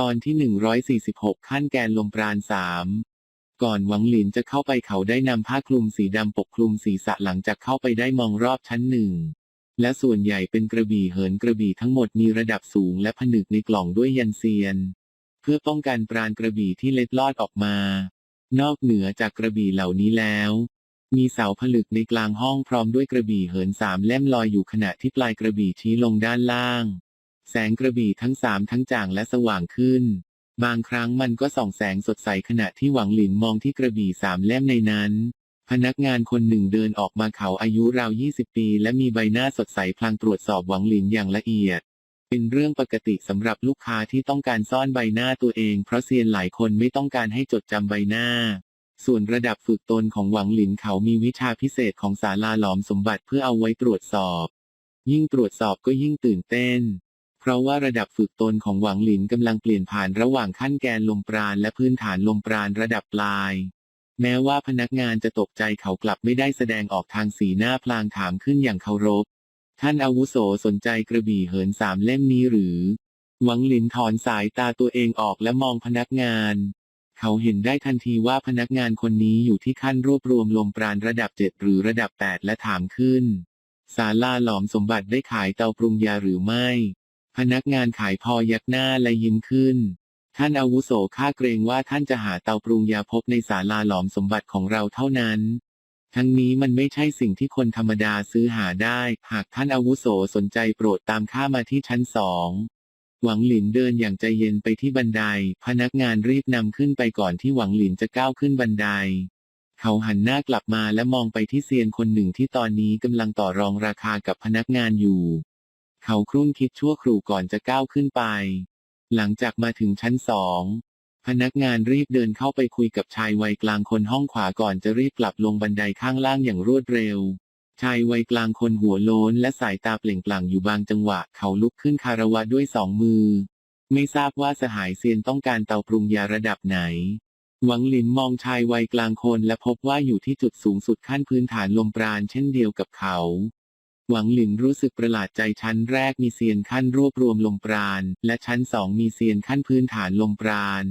ตอนที่ 146 ขั้นแกนลมปราณสามก่อนหวังหลินจะเข้าไปเขาได้นำผ้าคลุมสีดำปกคลุมศีรษะหลังจากเข้าไปได้มองรอบชั้นหนึ่ง และส่วนใหญ่เป็นกระบี่เหินกระบี่ทั้งหมดมีระดับสูงและผนึกในกล่องด้วยยันเซียน เพื่อป้องกันปราณกระบี่ที่เล็ดลอดออกมา นอกเหนือจากกระบี่เหล่านี้แล้ว มีเสาผลึกในกลางห้องพร้อมด้วยกระบี่เหินสามเล่มลอยอยู่ขณะที่ปลายกระบี่ชี้ลงด้านล่าง แสงกระบี่ทั้งสามทั้งจ่างและสว่างขึ้น บางครั้งมันก็ส่องแสงสดใสขณะที่หวังหลินมองที่กระบี่สามเล่มในนั้น พนักงานคนหนึ่งเดินออกมาเขาอายุราว 20 ปี และมีใบหน้าสดใสพลางตรวจสอบหวังหลินอย่างละเอียด เป็นเรื่องปกติสำหรับลูกค้าที่ต้องการซ่อนใบหน้าตัวเอง เพราะเซียนหลายคนไม่ต้องการให้จดจำใบหน้าส่วนระดับฝึกตนของหวังหลินเขามีวิชาพิเศษของศาลาหลอมสมบัติเพื่อเอาไว้ตรวจสอบ ยิ่งตรวจสอบก็ยิ่งตื่นเต้น เพราะว่าระดับฝึกตนของหวังหลินกำลังเปลี่ยนผ่านระหว่างขั้นแกนลมปราณและพื้นฐานลมปราณระดับปลาย แม้ว่าพนักงานจะตกใจเขากลับไม่ได้แสดงออกทางสีหน้าพลางถามขึ้นอย่างเคารพ ท่านอาวุโสสนใจกระบี่เหินสามเล่มนี้หรือ หวังหลินถอนสายตาตัวเองออกและมองพนักงาน เขาเห็นได้ทันทีว่าพนักงานคนนี้อยู่ที่ขั้นรวบรวมลมปราณระดับเจ็ดหรือระดับแปดและถามขึ้นศาลาหลอมสมบัติได้ขายเตาปรุงยาหรือไม่ พนักงานขายพอยักหน้าและยิ้มขึ้น ท่านอาวุโสข้าเกรงว่าท่านจะหาเตาปรุงยาพบในศาลาหลอมสมบัติของเราเท่านั้น ทั้งนี้มันไม่ใช่สิ่งที่คนธรรมดาซื้อหาได้ หากท่านอาวุโสสนใจโปรดตามข้ามาที่ชั้นสองหวังหลินเดินอย่างใจเย็นไปที่บันได พนักงานรีบนำขึ้นไปก่อนที่หวังหลินจะก้าวขึ้นบันได เขาหันหน้ากลับมาและมองไปที่เซียนคนหนึ่งที่ตอนนี้กำลังต่อรองราคากับพนักงานอยู่ เขาครุ่นคิดชั่วครู่ก่อนจะก้าวขึ้นไป หลังจากมาถึงชั้นสอง พนักงานรีบเดินเข้าไปคุยกับชายวัยกลางคนห้องขวาก่อนจะรีบกลับลงบันไดข้างล่างอย่างรวดเร็ว ชายวัยกลางคนหัวโล้นและสายตาเปล่งปลั่งอยู่บางจังหวะ เขาลุกขึ้นคารวะด้วยสองมือ ไม่ทราบว่าสหายเซียนต้องการเตาปรุงยาระดับไหนหวังหลินมองชายวัยกลางคนและพบว่าอยู่ที่จุดสูงสุดขั้นพื้นฐานลมปราณเช่นเดียวกับเขา หวังหลินรู้สึกประหลาดใจชั้นแรกมีเซียนขั้นรวบรวมลมปราณ และชั้นสองมีเซียนขั้นพื้นฐานลมปราณ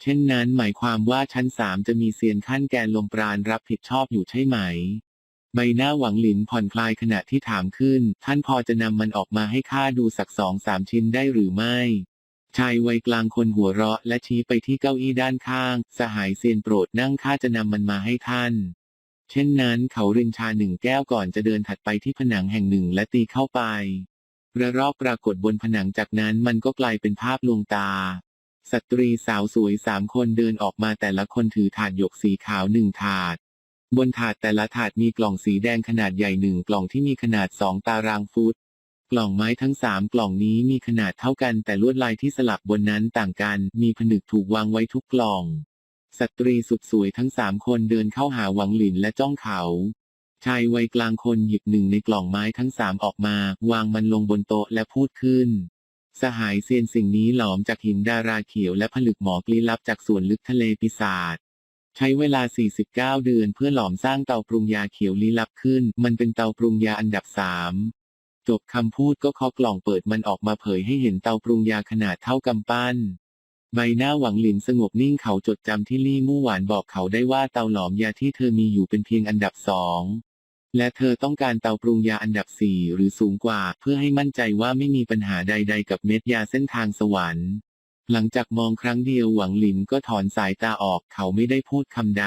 เช่นนั้นหมายความว่าชั้นสามจะมีเซียนขั้นแกนลมปราณรับผิดชอบอยู่ใช่ไหม ใบหน้าหวังหลินผ่อนคลายขณะที่ถามขึ้น ท่านพอจะนำมันออกมาให้ข้าดูสักสองสามชิ้นได้หรือไม่ชายวัยกลางคนหัวเราะและชี้ไปที่เก้าอี้ด้านข้าง สหายเซียนโปรดนั่งข้าจะนำมันมาให้ท่าน เช่นนั้นเขารินชาหนึ่งแก้วก่อนจะเดินถัดไปที่ผนังแห่งหนึ่งและตีเข้าไประรอกปรากฏบนผนังจากนั้นมันก็กลายเป็นภาพลวงตา สตรีสาวสวยสามคนเดินออกมาแต่ละคนถือถาดหยกสีขาวหนึ่งถาด บนถาดแต่ละถาดมีกล่องสีแดงขนาดใหญ่หนึ่งกล่องที่มีขนาดสองตารางฟุต กล่องไม้ทั้งสามกล่องนี้มีขนาดเท่ากันแต่ลวดลายที่สลักบนนั้นต่างกัน มีผนึกถูกวางไว้ทุกกล่อง สตรีสุดสวยทั้งสามคนเดินเข้าหาหวังหลินและจ้องเขา ชายวัยกลางคนหยิบหนึ่งในกล่องไม้ทั้งสามออกมา วางมันลงบนโต๊ะและพูดขึ้น สหายเซียนสิ่งนี้หลอมจากหินดาราเขียวและผลึกหมอกลี้ลับจากส่วนลึกทะเลปีศาจใช้เวลา 49 เดือนเพื่อหลอมสร้างเตาปรุงยาเขียวลี้ลับขึ้น มันเป็นเตาปรุงยาอันดับสามจบคำพูดก็เคาะกล่องเปิดมันออกมาเผยให้เห็นเตาปรุงยาขนาดเท่ากำปั้น ใบหน้าหวังหลินสงบนิ่งเขาจดจำที่ลี่มู่หวานบอกเขาได้ว่าเตาหลอมยาที่เธอมีอยู่เป็นเพียงอันดับสองและเธอต้องการเตาปรุงยาอันดับสี่หรือสูงกว่า เพื่อให้มั่นใจว่าไม่มีปัญหาใด ๆ กับเม็ดยาเส้นทางสวรรค์ หลังจากมองครั้งเดียวหวังหลินก็ถอนสายตาออกเขาไม่ได้พูดคำใด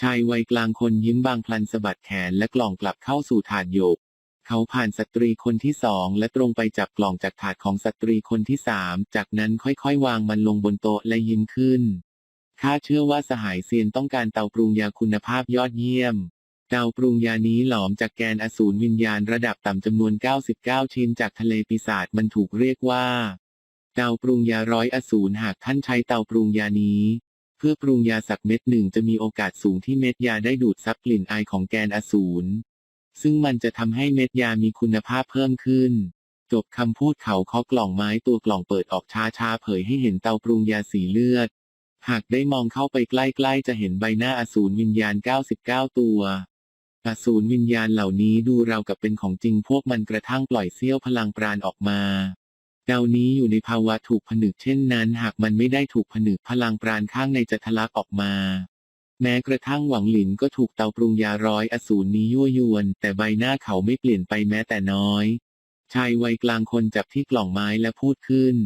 ชายวัยกลางคนยิ้มบางพลันสะบัดแขนและกล่องกลับเข้าสู่ถาดหยก เขาผ่านสตรีคนที่สองและตรงไปจับกล่องจากถาดของสตรีคนที่สามจากนั้นค่อยๆ วางมันลงบนโต๊ะและยิ้มขึ้นข้าเชื่อว่าสหายเซียนต้องการเตาปรุงยาคุณภาพยอดเยี่ยม เตาปรุงยานี้หลอมจากแกนอสูรวิญญาณระดับต่ำจำนวน 99 ชิ้นจากทะเลปีศาจมันถูกเรียกว่า เตาปรุงยาร้อยอสูรหากท่านใช้เตาปรุงยานี้ เพื่อปรุงยาสักเม็ดหนึ่งจะมีโอกาสสูงที่เม็ดยาได้ดูดซับกลิ่นอายของแกนอสูร ซึ่งมันจะทำให้เม็ดยามีคุณภาพเพิ่มขึ้น จบคำพูดเขาเคาะกล่องไม้ตัวกล่องเปิดออกช้าๆเผยให้เห็นเตาปรุงยาสีเลือด หากได้มองเข้าไปใกล้ๆจะเห็นใบหน้าอสูรวิญญาณ 99 ตัวอสูรวิญญาณเหล่านี้ดูราวกับเป็นของจริงพวกมันกระทั่งปล่อยเสี้ยวพลังปราณออกมาดาวนี้อยู่ในภาวะถูกผนึกเช่นนั้น หากมันไม่ได้ถูกผนึกพลังปราณข้างในจะทะลักออกมา แม้กระทั่งหวังหลินก็ถูกเตาปรุงยาร้อยอสูรนี้ยั่วยวน แต่ใบหน้าเขาไม่เปลี่ยนไปแม้แต่น้อย ชายวัยกลางคนจับที่กล่องไม้และพูดขึ้น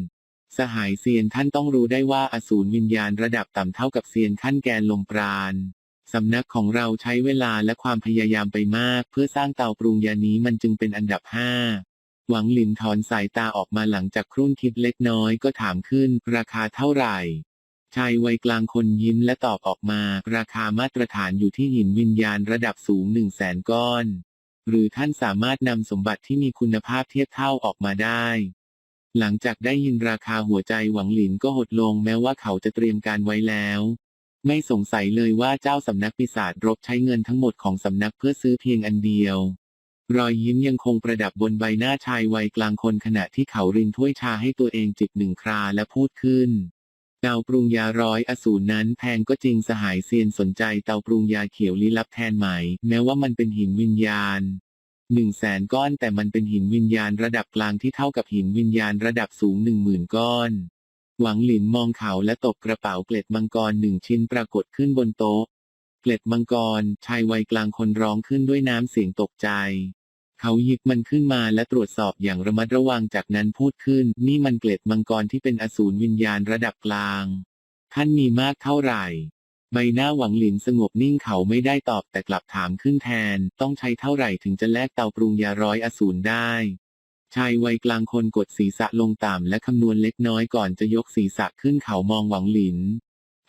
สหายเซียนท่านต้องรู้ได้ว่าอสูรวิญญาณระดับต่ำเท่ากับเซียนขั้นแกนลมปราณสำนักของเราใช้เวลาและความพยายามไปมาก เพื่อสร้างเตาปรุงยานี้มันจึงเป็นอันดับห้าหวังหลินถอนสายตาออกมาหลังจากครุ่นคิดเล็กน้อยก็ถามขึ้น ราคาเท่าไหร่ ชายวัยกลางคนยิ้มและตอบออกมา ราคามาตรฐานอยู่ที่หินวิญญาณระดับสูงหนึ่งแสนก้อน หรือท่านสามารถนำสมบัติที่มีคุณภาพเทียบเท่าออกมาได้ หลังจากได้ยินราคาหัวใจหวังหลินก็หดลงแม้ว่าเขาจะเตรียมการไว้แล้ว ไม่สงสัยเลยว่าเจ้าสำนักปีศาจรบใช้เงินทั้งหมดของสำนักเพื่อซื้อเพียงอันเดียว รอยยิ้มยังคงประดับบนใบหน้าชายวัยกลางคนขณะที่เขารินถ้วยชาให้ตัวเองจิบหนึ่งคราและพูดขึ้น เตาปรุงยาร้อยอสูรนั้นแพงก็จริงสหายเซียนสนใจเตาปรุงยาเขียวลี้ลับแทนไหม แม้ว่ามันเป็นหินวิญญาณหนึ่งแสนก้อนแต่มันเป็นหินวิญญาณระดับกลางที่เท่ากับหินวิญญาณระดับสูงหนึ่งหมื่นก้อน หวังหลินมองเขาและตบกระเป๋าเกล็ดมังกรหนึ่งชิ้นปรากฏขึ้นบนโต๊ะ เกล็ดมังกรชายวัยกลางคนร้องขึ้นด้วยน้ำเสียงตกใจ เขาหยิบมันขึ้นมาและตรวจสอบอย่างระมัดระวังจากนั้นพูดขึ้น นี่มันเกล็ดมังกรที่เป็นอสูรวิญญาณระดับกลาง ท่านมีมากเท่าไหร่ ใบหน้าหวังหลินสงบนิ่งเขาไม่ได้ตอบแต่กลับถามขึ้นแทน ต้องใช้เท่าไหร่ถึงจะแลกเตาปรุงยาร้อยอสูรได้ชายวัยกลางคนกดศีรษะลงต่ำและคำนวณเล็กน้อยก่อนจะยกศีรษะขึ้นเขามองหวังหลิน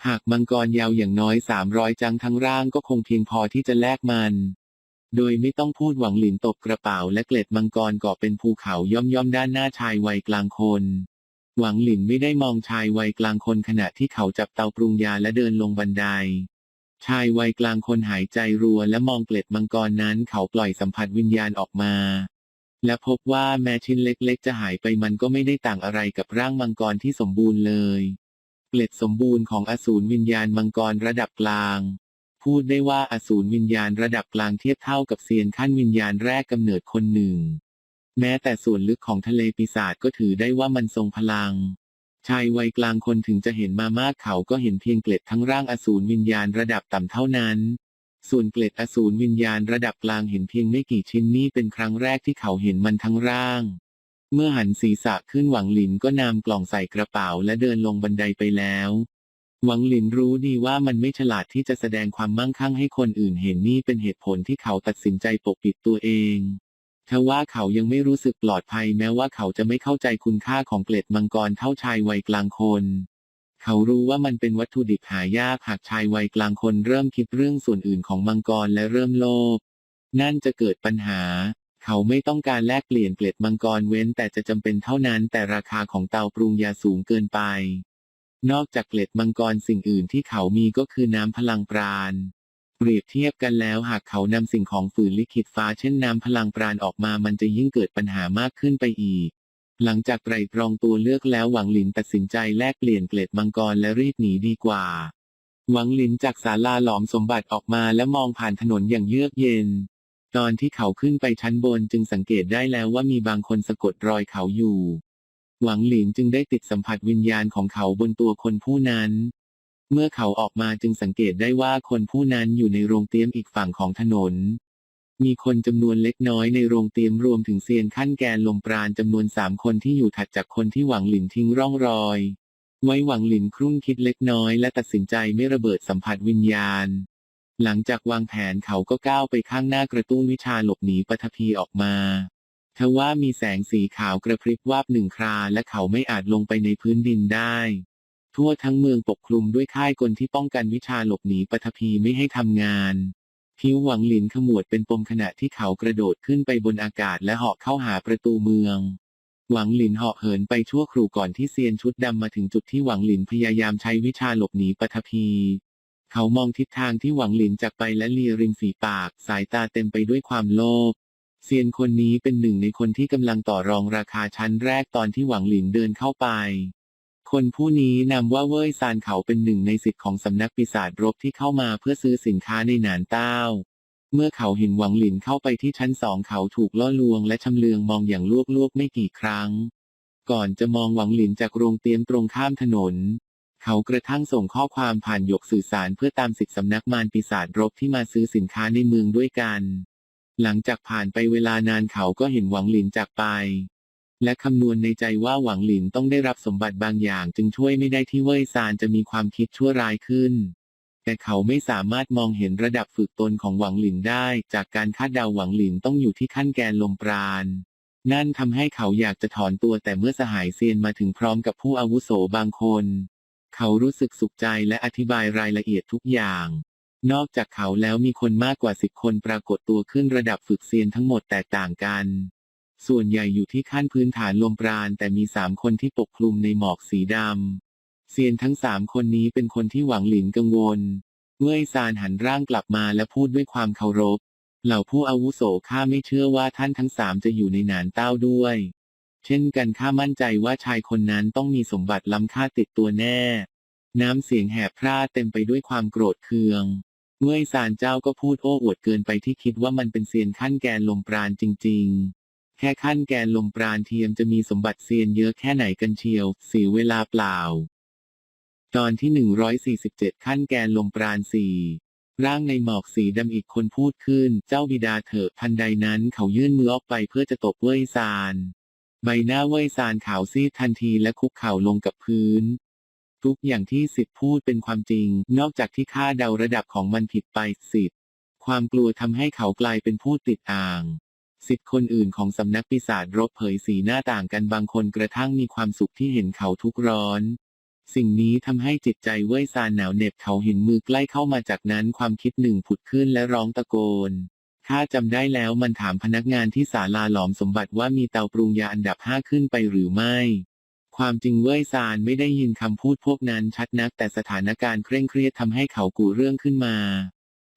หากมังกรยาวอย่างน้อยสามร้อยจังทั้งร่างก็คงเพียงพอที่จะแลกมัน โดยไม่ต้องพูดหวังหลินตบกระเป๋าและเกล็ดมังกรก่อเป็นภูเขาย่อมย่อมด้านหน้าชายวัยกลางคน หวังหลินไม่ได้มองชายวัยกลางคนขณะที่เขาจับเตาปรุงยาและเดินลงบันได ชายวัยกลางคนหายใจรัวและมองเกล็ดมังกรนั้นเขาปล่อยสัมผัสวิญญาณออกมา และพบว่าแม้ชิ้นเล็กๆ จะหายไปมันก็ไม่ได้ต่างอะไรกับร่างมังกรที่สมบูรณ์เลย เกล็ดสมบูรณ์ของอสูรวิญญาณมังกรระดับกลาง พูดได้ว่าอสูรวิญญาณระดับกลางเทียบเท่ากับเซียนขั้นวิญญาณแรกกำเนิดคนหนึ่ง แม้แต่ส่วนลึกของทะเลปีศาจก็ถือได้ว่ามันทรงพลัง ชายวัยกลางคนถึงจะเห็นมามากเขาก็เห็นเพียงเกล็ดทั้งร่างอสูรวิญญาณระดับต่ำเท่านั้น ส่วนเกล็ดอสูรวิญญาณระดับกลางเห็นเพียงไม่กี่ชิ้นนี่เป็นครั้งแรกที่เขาเห็นมันทั้งร่าง เมื่อหันศีรษะขึ้นหวังหลินก็นำกล่องใส่กระเป๋าและเดินลงบันไดไปแล้ว หวังหลินรู้ดีว่ามันไม่ฉลาดที่จะแสดงความมั่งคั่งให้คนอื่นเห็นนี่เป็นเหตุผลที่เขาตัดสินใจปกปิดตัวเองทว่าเขายังไม่รู้สึกปลอดภัยแม้ว่าเขาจะไม่เข้าใจคุณค่าของเกล็ดมังกรเท่าชายวัยกลางคน เขารู้ว่ามันเป็นวัตถุดิบหายากหากชายวัยกลางคนเริ่มคิดเรื่องส่วนอื่นของมังกรและเริ่มโลภนั่นจะเกิดปัญหา เขาไม่ต้องการแลกเปลี่ยนเกล็ดมังกรเว้นแต่จะจำเป็นเท่านั้นแต่ราคาของเตาปรุงยาสูงเกินไป นอกจากเกล็ดมังกรสิ่งอื่นที่เขามีก็คือน้ำพลังปราณ เปรียบเทียบกันแล้วหากเขานำสิ่งของฝืนลิขิตฟ้าเช่นน้ำพลังปราณออกมามันจะยิ่งเกิดปัญหามากขึ้นไปอีก หลังจากไตรตรองตัวเลือกแล้วหวังหลินตัดสินใจแลกเปลี่ยนเกล็ดมังกรและรีบหนีดีกว่า หวังหลินจากศาลาหลอมสมบัติออกมาและมองผ่านถนนอย่างเยือกเย็น ตอนที่เขาขึ้นไปชั้นบนจึงสังเกตได้แล้วว่ามีบางคนสะกดรอยเขาอยู่ หวังหลินจึงได้ติดสัมผัสวิญญาณของเขาบนตัวคนผู้นั้น เมื่อเขาออกมาจึงสังเกตได้ว่าคนผู้นั้นอยู่ในโรงเตรียมอีกฝั่งของถนน มีคนจำนวนเล็กน้อยในโรงเตรียมรวมถึงเซียนขั้นแกนลมปราณจำนวนสามคนที่อยู่ถัดจากคนที่หวังหลินทิ้งร่องรอย ไว้หวังหลินครุ่นคิดเล็กน้อยและตัดสินใจไม่ระเบิดสัมผัสวิญญาณ หลังจากวางแผนเขาก็ก้าวไปข้างหน้ากระตุ้นวิชาหลบหนีปฐพีออกมา ทว่ามีแสงสีขาวกระพริบวาบหนึ่งครา และเขาไม่อาจลงไปในพื้นดินได้ ทั่วทั้งเมืองปกคลุมด้วยค่ายกลที่ป้องกันวิชาหลบหนีปฐพีไม่ให้ทำงานผิวหวังหลินขมวดเป็นปมขณะที่เขากระโดดขึ้นไปบนอากาศและเหาะเข้าหาประตูเมือง หวังหลินเหาะเหินไปชั่วครู่ก่อนที่เซียนชุดดำมาถึงจุดที่หวังหลินพยายามใช้วิชาหลบหนีปฐพี เขามองทิศทางที่หวังหลินจากไปและเลียริมฝีปาก สายตาเต็มไปด้วยความโลภ เซียนคนนี้เป็นหนึ่งในคนที่กำลังต่อรองราคาชั้นแรกตอนที่หวังหลินเดินเข้าไป คนผู้นี้นำว่าเว่ยซานเขาเป็นหนึ่งในสิทธิ์ของสำนักปีศาจรบที่เข้ามาเพื่อซื้อสินค้าในหนานเต้า เมื่อเขาเห็นหวังหลินเข้าไปที่ชั้นสองเขาถูกล่อลวงและชำเลืองมองอย่างลวกๆไม่กี่ครั้ง ก่อนจะมองหวังหลินจากโรงเตียมตรงข้ามถนนเขากระทั่งส่งข้อความผ่านหยกสื่อสารเพื่อตามสิทธิสำนักมารปีศาจรบที่มาซื้อสินค้าในเมืองด้วยกัน หลังจากผ่านไปเวลานานเขาก็เห็นหวังหลินจากไป และคำนวณในใจว่าหวังหลินต้องได้รับสมบัติบางอย่างจึงช่วยไม่ได้ที่เว่ยซานจะมีความคิดชั่วร้ายขึ้น แต่เขาไม่สามารถมองเห็นระดับฝึกตนของหวังหลินได้ จากการคาดเดาหวังหลินต้องอยู่ที่ขั้นแกนลมปราณนั่นทำให้เขาอยากจะถอนตัวแต่เมื่อสหายเซียนมาถึงพร้อมกับผู้อาวุโสบางคน เขารู้สึกสุขใจและอธิบายรายละเอียดทุกอย่าง นอกจากเขาแล้วมีคนมากกว่าสิบคนปรากฏตัวขึ้นระดับฝึกเซียนทั้งหมดแตกต่างกัน ส่วนใหญ่อยู่ที่ขั้นพื้นฐานลมปราณแต่มีสามคนที่ปกคลุมในหมอกสีดำเซียนทั้งสามคนนี้เป็นคนที่หวังหลินกังวล เมื่อยซานหันร่างกลับมาและพูดด้วยความเคารพ เหล่าผู้อาวุโสข้าไม่เชื่อว่าท่านทั้งสามจะอยู่ในหนานเต้าด้วย เช่นกันข้ามั่นใจว่าชายคนนั้นต้องมีสมบัติล้ำค่าติดตัวแน่ น้ำเสียงแหบพร่าเต็มไปด้วยความโกรธเคือง เมื่ยซานเจ้าก็พูดโอ้อวดเกินไปที่คิดว่ามันเป็นเซียนขั้นแกนลมปราณจริง ๆ แค่ขั้นแกนลมปราณเทียมจะมีสมบัติเซียนเยอะแค่ไหนกันเชียว เสียเวลาเปล่า ตอนที่ 147 ขั้นแกนลมปราณสี่ร่างในหมอกสีดำอีกคนพูดขึ้น เจ้าบิดาเถอะทันใดนั้นเขายื่นมือออกไปเพื่อจะตบเว่ยซาน ใบหน้าเว่ยซานขาวซีดทันทีและคุกเข่าลงกับพื้น ทุกอย่างที่สิทธิ์พูดเป็นความจริง นอกจากที่ค่าเดาระดับของมันผิดไปสิทธิ์ความกลัวทำให้เขากลายเป็นผู้ติดอ่าง สิทธิ์คนอื่นของสำนักปีศาจรบเผยสีหน้าต่างกันบางคนกระทั่งมีความสุขที่เห็นเขาทุกข์ร้อน สิ่งนี้ทำให้จิตใจเว่ยซานหนาวเหน็บเขาเห็นมือใกล้เข้ามาจากนั้นความคิดหนึ่งผุดขึ้นและร้องตะโกนข้าจำได้แล้วมันถามพนักงานที่ศาลาหลอมสมบัติว่ามีเตาปรุงยาอันดับห้าขึ้นไปหรือไม่ ความจริงเว่ยซานไม่ได้ยินคำพูดพวกนั้นชัดนัก แต่สถานการณ์เคร่งเครียดทำให้เขากูเรื่องขึ้นมา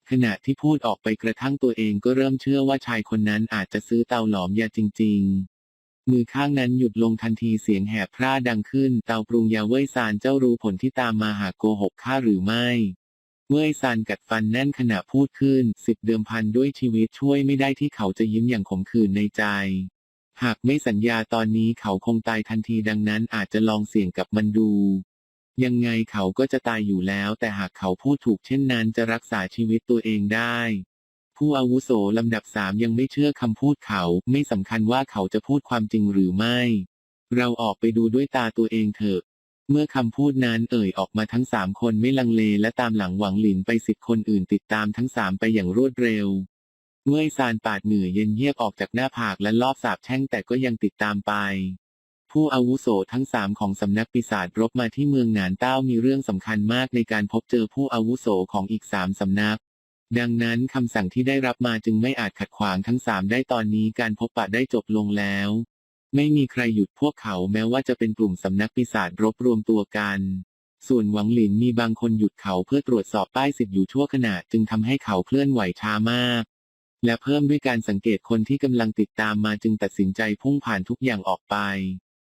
ขณะที่พูดออกไปกระทั่งตัวเองก็เริ่มเชื่อว่าชายคนนั้นอาจจะซื้อเตาหลอมยาจริง ๆ มือข้างนั้นหยุดลงทันทีเสียงแหบพร่าดังขึ้น เตาปรุงยาเว่ยซานเจ้ารู้ผลที่ตามมาหากโกหกข้าหรือไม่เว่ยซานกัดฟันแน่นขณะพูดขึ้น สิบเดิมพันด้วยชีวิตช่วยไม่ได้ที่เขาจะยิ้มอย่างขมขื่นในใจ หากไม่สัญญาตอนนี้เขาคงตายทันทีดังนั้นอาจจะลองเสี่ยงกับมันดู ยังไงเขาก็จะตายอยู่แล้ว แต่หากเขาพูดถูกเช่นนั้นจะรักษาชีวิตตัวเองได้ ผู้อาวุโสลำดับสามยังไม่เชื่อคำพูดเขา ไม่สำคัญว่าเขาจะพูดความจริงหรือไม่ เราออกไปดูด้วยตาตัวเองเถอะ เมื่อคำพูดนั้นเอ่ยออกมาทั้งสามคนไม่ลังเลและตามหลังหวังหลินไปสิบคนอื่นติดตามทั้งสามไปอย่างรวดเร็ว เมื่อยซานปาดเหงื่อเย็นเยียบออกจากหน้าผากและลอบสาบแช่งแต่ก็ยังติดตามไป ผู้อาวุโสทั้งสามของสำนักปีศาจรบมาที่เมืองหนานเต้ามีเรื่องสำคัญมากในการพบเจอผู้อาวุโสของอีกสามสำนัก ดังนั้นคำสั่งที่ได้รับมาจึงไม่อาจขัดขวางทั้งสามได้ตอนนี้การพบปะได้จบลงแล้ว ไม่มีใครหยุดพวกเขาแม้ว่าจะเป็นกลุ่มสำนักปีศาจรบรวมตัวกันส่วนหวังหลินมีบางคนหยุดเขาเพื่อตรวจสอบป้ายสิทธิ์อยู่ชั่วขณะจึงทำให้เขาเคลื่อนไหวช้ามาก และเพิ่มด้วยการสังเกตคนที่กำลังติดตามมาจึงตัดสินใจพุ่งผ่านทุกอย่างออกไป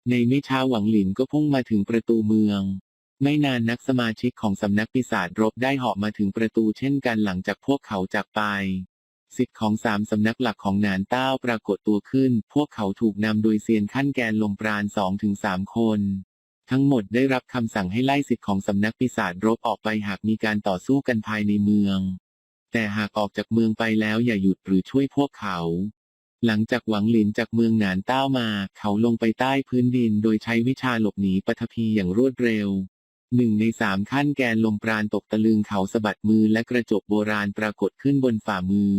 ในไม่ช้าหวังหลินก็พุ่งมาถึงประตูเมือง ไม่นานนักสมาชิกของสำนักปีศาจรบได้เหาะมาถึงประตูเช่นกันหลังจากพวกเขาจากไปสิทธิ์ของสามสำนักหลักของหนานเต้าปรากฏตัวขึ้น พวกเขาถูกนำโดยเซียนขั้นแกนลมปราณสองถึงสามคน ทั้งหมดได้รับคำสั่งให้ไล่สิทธิ์ของสำนักปีศาจรบออกไปหากมีการต่อสู้กันภายในเมือง แต่หากออกจากเมืองไปแล้วอย่าหยุดหรือช่วยพวกเขา หลังจากหวังหลินจากเมืองหนานเต้ามา เขาลงไปใต้พื้นดินโดยใช้วิชาหลบหนีปฐพีอย่างรวดเร็วหนึ่งในสามขั้นแกนลมปราณตกตะลึงเขาสะบัดมือและกระจกโบราณปรากฏขึ้นบนฝ่ามือ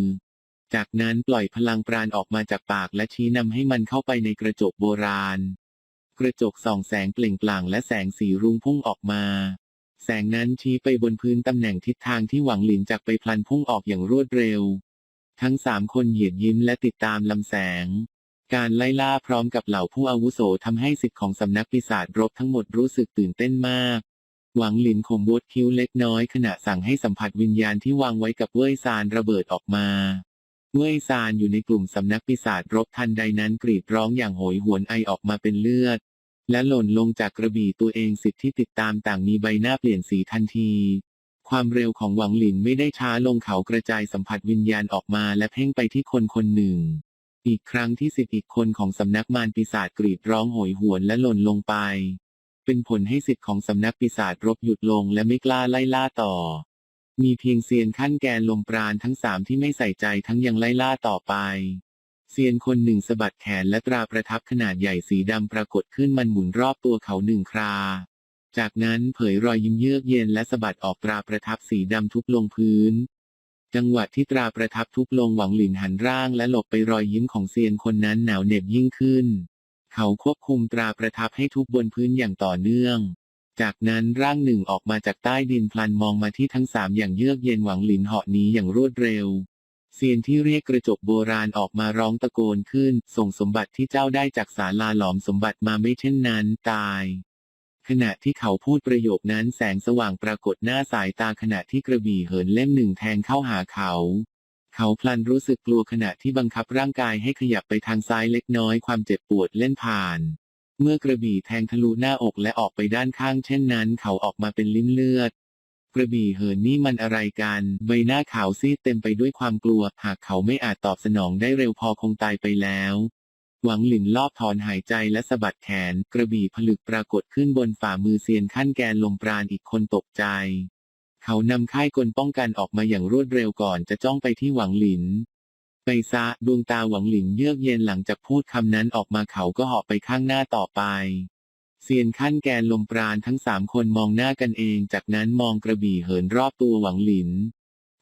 จากนั้นปล่อยพลังปราณออกมาจากปากและชี้นำให้มันเข้าไปในกระจกโบราณ กระจกส่องแสงเปล่งปลั่งและแสงสีรุ้งพุ่งออกมา แสงนั้นชี้ไปบนพื้นตำแหน่งทิศทางที่หวังหลินจากไปพลันพุ่งออกอย่างรวดเร็ว ทั้งสามคนเหยียดยิ้มและติดตามลำแสง การไล่ล่าพร้อมกับเหล่าผู้อาวุโสทำให้สิทธิ์ของสำนักปีศาจรบทั้งหมดรู้สึกตื่นเต้นมากหวังหลินข่มวดคิ้วเล็กน้อยขณะสั่งให้สัมผัสวิญญาณที่วางไว้กับเว่ยซานระเบิดออกมา เว่ยซานอยู่ในกลุ่มสำนักปีศาจรบทันใดนั้นกรีดร้องอย่างโหยหวนไอออกมาเป็นเลือด และหล่นลงจากกระบี่ตัวเองสิทธิ์ที่ติดตามต่างมีใบหน้าเปลี่ยนสีทันที ความเร็วของหวังหลินไม่ได้ช้าลงเขากระจายสัมผัสวิญญาณออกมาและเพ่งไปที่คนคนหนึ่ง อีกครั้งที่สิทธิ์อีกคนของสำนักมารปีศาจกรีดร้องโหยหวนและหล่นลงไป เป็นผลให้สิทธิ์ของสำนักปีศาจรบหยุดลงและไม่กล้าไล่ล่าต่อ มีเพียงเซียนขั้นแกนลมปราณทั้งสามที่ไม่ใส่ใจทั้งยังไล่ล่าต่อไป เซียนคนหนึ่งสะบัดแขนและตราประทับขนาดใหญ่สีดำปรากฏขึ้นมันหมุนรอบตัวเขาหนึ่งครา จากนั้นเผยรอยยิ้มเยือกเย็นและสะบัดออกตราประทับสีดำทุบลงพื้น จังหวะที่ตราประทับทุบลงหวังหลินหันร่างและหลบไปรอยยิ้มของเซียนคนนั้นหนาวเหน็บยิ่งขึ้น เขาควบคุมตราประทับให้ทุบบนพื้นอย่างต่อเนื่อง จากนั้นร่างหนึ่งออกมาจากใต้ดินพลันมองมาที่ทั้งสามอย่างเยือกเย็นหวังหลินเหาะหนีอย่างรวดเร็ว เซียนที่เรียกกระจกโบราณออกมาร้องตะโกนขึ้น ส่งสมบัติที่เจ้าได้จากศาลาหลอมสมบัติมาไม่เช่นนั้น ตาย ขณะที่เขาพูดประโยคนั้นแสงสว่างปรากฏหน้าสายตาขณะที่กระบี่เหินเล่มหนึ่งแทงเข้าหาเขา เขาพลันรู้สึกกลัวขณะที่บังคับร่างกายให้ขยับไปทางซ้ายเล็กน้อยความเจ็บปวดเล่นผ่าน เมื่อกระบี่แทงทะลุหน้าอกและออกไปด้านข้างเช่นนั้น เขาออกมาเป็นลิ้นเลือด กระบี่เหินนี่มันอะไรกัน ใบหน้าขาวซีดเต็มไปด้วยความกลัว หากเขาไม่อาจตอบสนองได้เร็วพอคงตายไปแล้วหวังหลินรอบถอนหายใจและสะบัดแขน กระบี่ผลึกปรากฏขึ้นบนฝ่ามือเซียนขั้นแกนลมปราณอีกคนตกใจ เขานำค่ายกลป้องกันออกมาอย่างรวดเร็วก่อนจะจ้องไปที่หวังหลิน ไปซะดวงตาหวังหลินเยือกเย็นหลังจากพูดคำนั้นออกมาเขาก็หาะไปข้างหน้าต่อไป เซียนขั้นแกนลมปราณทั้งสามคนมองหน้ากันเอง จากนั้นมองกระบี่เหินรอบตัวหวังหลิน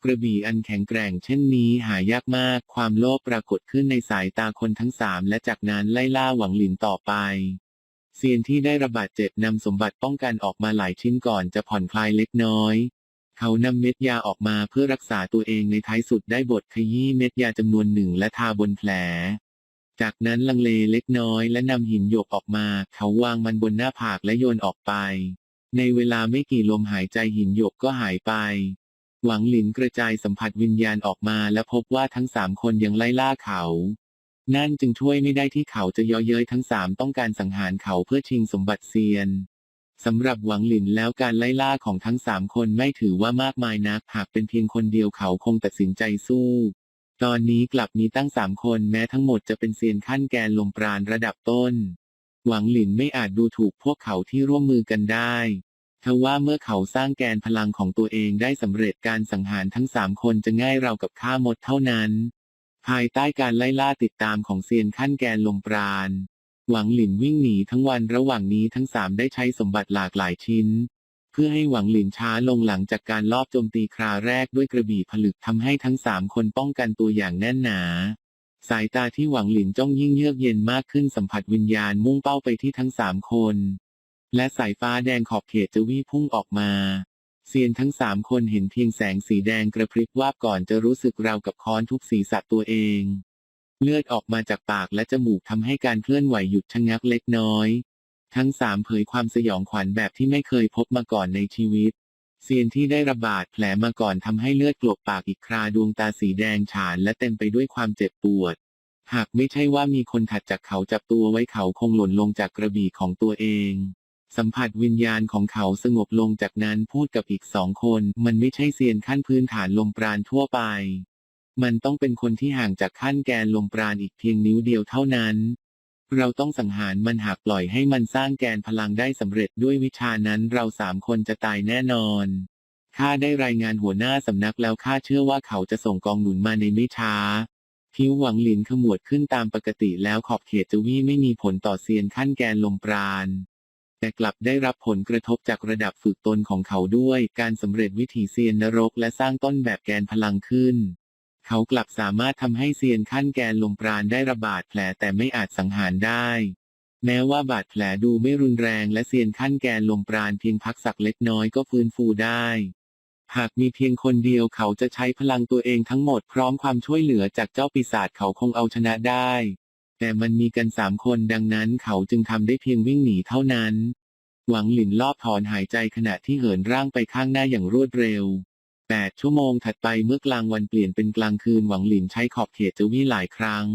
กระบี่อันแข็งแกร่งเช่นนี้หายากมาก ความโลภปรากฏขึ้นในสายตาคนทั้งสามและจากนั้นไล่ล่าหวังหลินต่อไป เซียนที่ได้ระบาดเจ็บนำสมบัติป้องกันออกมาหลายชิ้นก่อนจะผ่อนคลายเล็กน้อย เขานำเม็ดยาออกมาเพื่อรักษาตัวเองในท้ายสุดได้บทขยี้เม็ดยาจำนวนหนึ่งและทาบนแผล จากนั้นลังเลเล็กน้อยและนำหินหยกออกมา เขาวางมันบนหน้าผากและโยนออกไป ในเวลาไม่กี่ลมหายใจหินหยกก็หายไป หวังหลินกระจายสัมผัสวิญญาณออกมาและพบว่าทั้งสามคนยังไล่ล่าเขา นั่นจึงช่วยไม่ได้ที่เขาจะย่อเย้ยทั้งสามต้องการสังหารเขาเพื่อชิงสมบัติเซียนสำหรับหวังหลินแล้วการไล่ล่าของทั้งสามคนไม่ถือว่ามากมายนัก หากเป็นเพียงคนเดียวเขาคงตัดสินใจสู้ ตอนนี้กลับมีตั้งสามคนแม้ทั้งหมดจะเป็นเซียนขั้นแกนลมปราณระดับต้น หวังหลินไม่อาจดูถูกพวกเขาที่ร่วมมือกันได้ทว่าเมื่อเขาสร้างแกนพลังของตัวเองได้สำเร็จการสังหารทั้งสามคนจะง่ายเรากับฆ่ามดเท่านั้น ภายใต้การไล่ล่าติดตามของเซียนขั้นแกนลมปราณหวังหลินวิ่งหนีทั้งวันระหว่างนี้ทั้งสามได้ใช้สมบัติหลากหลายชิ้น เพื่อให้หวังหลินช้าลงหลังจากการลอบโจมตีคราแรกด้วยกระบี่ผลึกทำให้ทั้งสามคนป้องกันตัวอย่างแน่นหนา สายตาที่หวังหลินจ้องยิ่งเยือกเย็นมากขึ้นสัมผัสวิญญาณมุ่งเป้าไปที่ทั้งสามคน และสายฟ้าแดงขอบเขตจะวี่พุ่งออกมาเซียนทั้งสามคนเห็นเพียงแสงสีแดงกระพริบวาบก่อนจะรู้สึกราวกับค้อนทุบศีรษะตัวเอง เลือดออกมาจากปากและจมูกทำให้การเคลื่อนไหวหยุดชะงักเล็กน้อย ทั้งสามเผยความสยองขวัญแบบที่ไม่เคยพบมาก่อนในชีวิต เซียนที่ได้ระบาดแผลมาก่อนทำให้เลือดกลบปากอีกคราดวงตาสีแดงฉานและเต็มไปด้วยความเจ็บปวด หากไม่ใช่ว่ามีคนถัดจากเขาจับตัวไว้เขาคงหล่นลงจากกระบี่ของตัวเอง สัมผัสวิญญาณของเขาสงบลงจากนั้นพูดกับอีกสองคน มันไม่ใช่เซียนขั้นพื้นฐานลมปราณทั่วไป มันต้องเป็นคนที่ห่างจากขั้นแกนลมปราณอีกเพียงนิ้วเดียวเท่านั้น เราต้องสังหารมันหากปล่อยให้มันสร้างแกนพลังได้สำเร็จด้วยวิชานั้นเราสามคนจะตายแน่นอนข้าได้รายงานหัวหน้าสำนักแล้วข้าเชื่อว่าเขาจะส่งกองหนุนมาในไม่ช้าผิวหวังหลินขมวดขึ้นตามปกติแล้วขอบเขตจวี่ไม่มีผลต่อเซียนขั้นแกนลมปราณ แต่กลับได้รับผลกระทบจากระดับฝึกตนของเขาด้วย การสำเร็จวิถีเซียนนรกและสร้างต้นแบบแกนพลังขึ้น เขากลับสามารถทำให้เซียนขั้นแกนลมปราณได้ระบาดแผลแต่ไม่อาจสังหารได้ แม้ว่าบาดแผลดูไม่รุนแรงและเซียนขั้นแกนลมปราณเพียงพักสักเล็กน้อยก็ฟื้นฟูได้ หากมีเพียงคนเดียวเขาจะใช้พลังตัวเองทั้งหมดพร้อมความช่วยเหลือจากเจ้าปีศาจเขาคงเอาชนะได้ แต่มันมีกันสามคนดังนั้นเขาจึงทำได้เพียงวิ่งหนีเท่านั้น หวังหลินรอบถอนหายใจขณะที่เหินร่างไปข้างหน้าอย่างรวดเร็ว 8 ชั่วโมงถัดไปเมื่อกลางวันเปลี่ยนเป็นกลางคืนหวังหลินใช้ขอบเขตจะวี่หลายครั้ง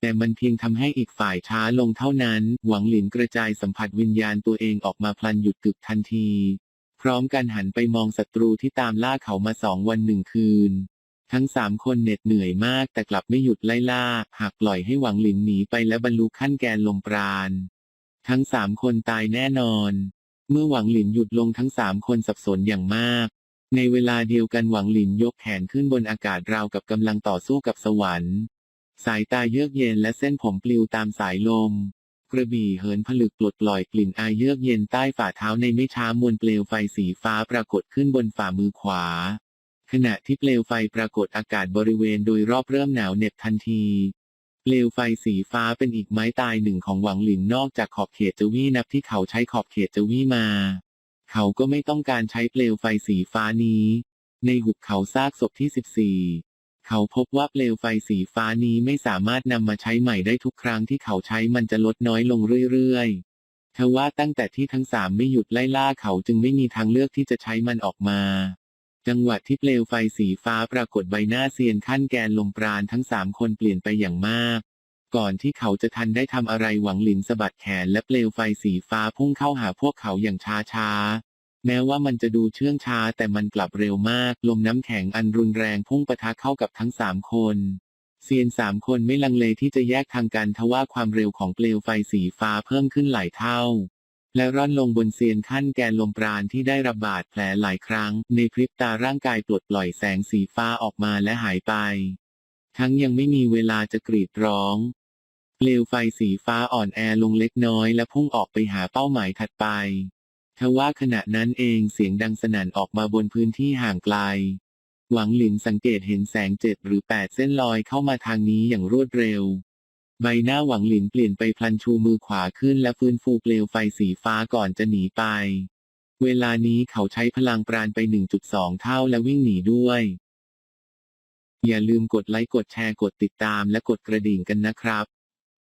แต่มันเพียงทำให้อีกฝ่ายช้าลงเท่านั้น หวังหลินกระจายสัมผัสวิญญาณตัวเองออกมาพลันหยุดกึกทันที พร้อมกันหันไปมองศัตรูที่ตามล่าเขามาสองวันหนึ่งคืน ทั้งสามคนเหน็ดเหนื่อยมากแต่กลับไม่หยุดไล่ล่า หากปล่อยให้หวังหลินหนีไปและบรรลุขั้นแกนลมปราณทั้งสามคนตายแน่นอน เมื่อหวังหลินหยุดลงทั้งสามคนสับสนอย่างมาก ในเวลาเดียวกันหวังหลินยกแขนขึ้นบนอากาศราวกับกำลังต่อสู้กับสวรรค์ สายตาเยือกเย็นและเส้นผมปลิวตามสายลม กระบี่เหินผลึกปลดปล่อยกลิ่นอายเยือกเย็นใต้ฝ่าเท้าในไม่ช้ามวลเปลวไฟสีฟ้าปรากฏขึ้นบนฝ่ามือขวา ขณะที่เปลวไฟปรากฏอากาศบริเวณโดยรอบเริ่มหนาวเหน็บทันที เปลวไฟสีฟ้าเป็นอีกไม้ตายหนึ่งของหวังหลินนอกจากขอบเขตจวี่นับที่เขาใช้ขอบเขตจวี่มา เขาก็ไม่ต้องการใช้เปลวไฟสีฟ้านี้ ในหุบเขาซากศพที่ 14 เขาพบว่าเปลวไฟสีฟ้านี้ไม่สามารถนำมาใช้ใหม่ได้ทุกครั้งที่เขาใช้มันจะลดน้อยลงเรื่อยๆ ทว่าตั้งแต่ที่ทั้งสามไม่หยุดไล่ล่าเขาจึงไม่มีทางเลือกที่จะใช้มันออกมา จังหวะที่เปลวไฟสีฟ้าปรากฏใบหน้าเซียนขั้นแกนลมปราณทั้งสามคนเปลี่ยนไปอย่างมาก ก่อนที่เขาจะทันได้ทำอะไรหวังหลินสะบัดแขนและเปลวไฟสีฟ้าพุ่งเข้าหาพวกเขาอย่างช้าๆแม้ว่ามันจะดูเชื่องช้าแต่มันกลับเร็วมาก ลมน้ำแข็งอันรุนแรงพุ่งปะทะเข้ากับทั้งสามคนเซียนสามคนไม่ลังเลที่จะแยกทางกันทว่าความเร็วของเปลวไฟสีฟ้าเพิ่มขึ้นหลายเท่า และร่อนลงบนเซียนขั้นแกนลมปราณที่ได้ระบาดแผลหลายครั้ง ในพริบตาร่างกายปลดปล่อยแสงสีฟ้าออกมาและหายไป ทั้งยังไม่มีเวลาจะกรีดร้อง เปลวไฟสีฟ้าอ่อนแอลงเล็กน้อยและพุ่งออกไปหาเป้าหมายถัดไปทว่าขณะนั้นเองเสียงดังสนั่นออกมาบนพื้นที่ห่างไกล หวังหลินสังเกตเห็นแสงเจ็ดหรือแปดเส้นลอยเข้ามาทางนี้อย่างรวดเร็ว ใบหน้าหวังหลินเปลี่ยนไปพลันชูมือขวาขึ้นและฟื้นฟูเปลวไฟสีฟ้าก่อนจะหนีไป เวลานี้เขาใช้พลังปราณไป 1.2 เท่าและวิ่งหนีด้วย อย่าลืมกดไลค์กดแชร์กดติดตามและกดกระดิ่งกันนะครับ